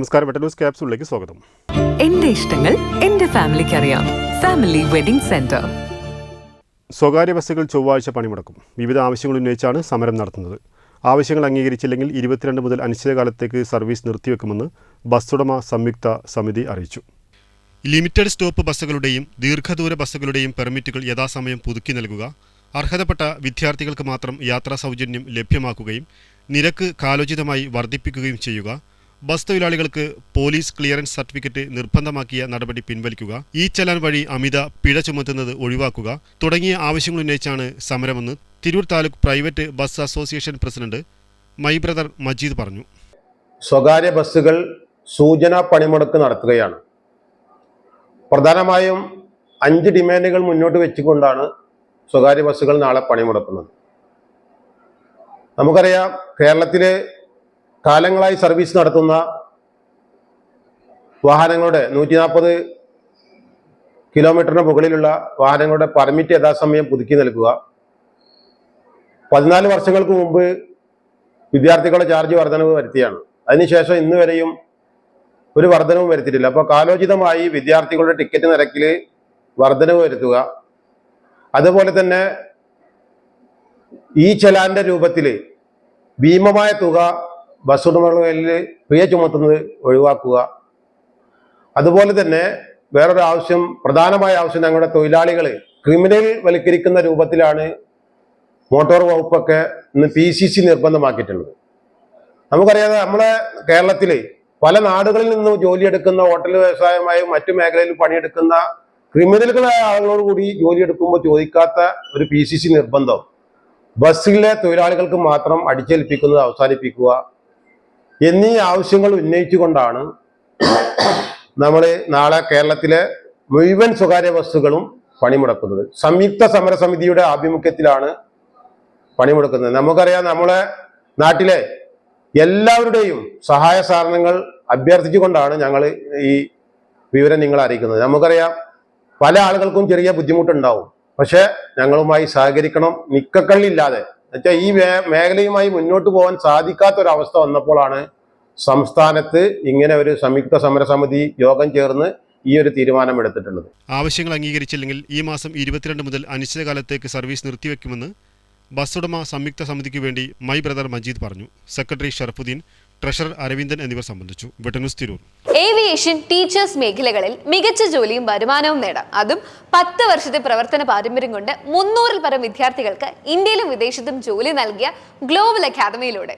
നമസ്കാരം ന്യൂസ് ക്യാപ്സൂളിലേക്ക് സ്വാഗതം. എന്റെ ഇഷ്ടങ്ങൾ എന്റെ ഫാമിലിക്ക് അറിയാം ഫാമിലി വെഡിംഗ് സെന്റർ. സ്വകാര്യ ബസ്സുകൾ ചൊവ്വാഴ്ച പണിമുടക്കും. വിവിധ ആവശ്യങ്ങൾ ഉന്നയിച്ചാണ് സമരം നടത്തുന്നത്. ആവശ്യങ്ങൾ അംഗീകരിച്ചില്ലെങ്കിൽ ഇരുപത്തിരണ്ട് മുതൽ അനിശ്ചിതകാലത്തേക്ക് സർവീസ് നിർത്തിവെക്കുമെന്ന് ബസ് ഉടമ സംയുക്ത സമിതി അറിയിച്ചു. ലിമിറ്റഡ് സ്റ്റോപ്പ് ബസ്സുകളുടെയും ദീർഘദൂര ബസ്സുകളുടെയും പെർമിറ്റുകൾ യഥാസമയം പുതുക്കി നൽകുക അർഹതപ്പെട്ട വിദ്യാർത്ഥികൾക്ക് മാത്രം യാത്രാ സൗജന്യം ലഭ്യമാക്കുകയും നിരക്ക് കാലോചിതമായി വർദ്ധിപ്പിക്കുകയും ചെയ്യുക ബസ് തൊഴിലാളികൾക്ക് പോലീസ് ക്ലിയറൻസ് സർട്ടിഫിക്കറ്റ് നിർബന്ധമാക്കിയ നടപടി പിൻവലിക്കുക ഈ ചലാൻ വഴി അമിത പിഴ ചുമത്തുന്നത് ഒഴിവാക്കുക തുടങ്ങിയ ആവശ്യങ്ങൾ ഉന്നയിച്ചാണ് സമരമെന്ന് Tirur taluk private bus association president my brother Majeed പറഞ്ഞു. സ്വകാര്യ ബസ്സുകൾ സൂചനാ പണിമുടക്ക് നടത്തുകയാണ്. പ്രധാനമായും അഞ്ച് ഡിമാൻഡുകൾ മുന്നോട്ട് വെച്ചുകൊണ്ടാണ് സ്വകാര്യ ബസ്സുകൾ നാളെ പണിമുടക്കുന്നത്. നമുക്കറിയാം കേരളത്തിലെ കാലങ്ങളായി സർവീസ് നടത്തുന്ന വാഹനങ്ങളുടെ നൂറ്റി നാൽപ്പത് കിലോമീറ്ററിന് മുകളിലുള്ള വാഹനങ്ങളുടെ പെർമിറ്റ് യഥാസമയം പുതുക്കി നൽകുക. പതിനാല് വർഷങ്ങൾക്ക് മുമ്പ് വിദ്യാർത്ഥികളുടെ ചാർജ് വർധനവ് വരുത്തിയാണ്. അതിനുശേഷം ഇന്ന് വരെയും ഒരു വർധനവും വരുത്തിയിട്ടില്ല. അപ്പോൾ കാലോചിതമായി വിദ്യാർത്ഥികളുടെ ടിക്കറ്റ് നിരക്കിൽ വർധനവ് വരുത്തുക. അതുപോലെ തന്നെ ഈ ചലാന്റെ രൂപത്തിൽ ഭീമമായ തുക ബസ് ഉടമകളിൽ പിഴ ചുമത്തുന്നത് ഒഴിവാക്കുക. അതുപോലെ തന്നെ വേറൊരു ആവശ്യം പ്രധാനമായ ആവശ്യം ഞങ്ങളുടെ തൊഴിലാളികൾ ക്രിമിനൽ വൽക്കരിക്കുന്ന രൂപത്തിലാണ് മോട്ടോർ വകുപ്പൊക്കെ ഇന്ന് പി സി സി നിർബന്ധമാക്കിയിട്ടുള്ളത്. നമുക്കറിയാതെ നമ്മളെ കേരളത്തിൽ പല നാടുകളിൽ നിന്നും ജോലിയെടുക്കുന്ന ഹോട്ടൽ വ്യവസായമായും മറ്റു മേഖലയിൽ പണിയെടുക്കുന്ന ക്രിമിനലുകളായ ആളുകളോട് കൂടി ജോലിയെടുക്കുമ്പോൾ ചോദിക്കാത്ത ഒരു പി സി സി നിർബന്ധം. ബസ്സിലെ തൊഴിലാളികൾക്ക് മാത്രം അടിച്ചേൽപ്പിക്കുന്നത് അവസാനിപ്പിക്കുക. എന്നീ ആവശ്യങ്ങൾ ഉന്നയിച്ചുകൊണ്ടാണ് നമ്മൾ നാളെ കേരളത്തിലെ മുഴുവൻ സ്വകാര്യ ബസ്സുകളും പണിമുടക്കുന്നത്. സംയുക്ത സമരസമിതിയുടെ ആഭിമുഖ്യത്തിലാണ് പണിമുടക്കുന്നത്. നമുക്കറിയാം നമ്മളെ നാട്ടിലെ എല്ലാവരുടെയും സഹായ സാധനങ്ങൾ അഭ്യർത്ഥിച്ചുകൊണ്ടാണ് ഞങ്ങൾ ഈ വിവരം നിങ്ങളെ അറിയിക്കുന്നത്. നമുക്കറിയാം പല ആളുകൾക്കും ചെറിയ ബുദ്ധിമുട്ടുണ്ടാവും. പക്ഷെ ഞങ്ങളുമായി സഹകരിക്കണം. നിക്കക്കള്ളില്ലാതെ എന്നുവെച്ചാൽ ഈ മേഖലയുമായി മുന്നോട്ട് പോകാൻ സാധിക്കാത്ത ഒരു അവസ്ഥ വന്നപ്പോഴാണ് സംസ്ഥാനത്ത് ഇങ്ങനെ ഒരു സംയുക്ത സമരസമിതി യോഗം ചേർന്ന് ഈ ഒരു തീരുമാനം എടുത്തിട്ടുള്ളത് ആവശ്യങ്ങൾ അംഗീകരിച്ചില്ലെങ്കിൽ ഈ മാസം ഇരുപത്തിരണ്ട് മുതൽ അനിശ്ചിതകാലത്തേക്ക് സർവീസ് നിർത്തിവെക്കുമെന്ന് ബസ് ഉടമ സംയുക്ത സമിതിക്ക് വേണ്ടി മൈ ബ്രദർ മജീദ് പറഞ്ഞു. സെക്രട്ടറി ഷറഫുദ്ദീൻ ട്രഷറർ അരവിന്ദൻ എന്നിവർ സംബന്ധിച്ചു. വെട്ടന്യൂസ് തിരൂർ. ഏവിയേഷൻ ടീച്ചേഴ്സ് മേഖലകളിൽ മികച്ച ജോലിയും വരുമാനവും നേടാം. അതും പത്ത് വർഷത്തെ പ്രവർത്തന പാരമ്പര്യം കൊണ്ട് മുന്നൂറിൽ പരം വിദ്യാർത്ഥികൾക്ക് ഇന്ത്യയിലും വിദേശത്തും ജോലി നൽകിയ ഗ്ലോബൽ അക്കാദമിയിലൂടെ.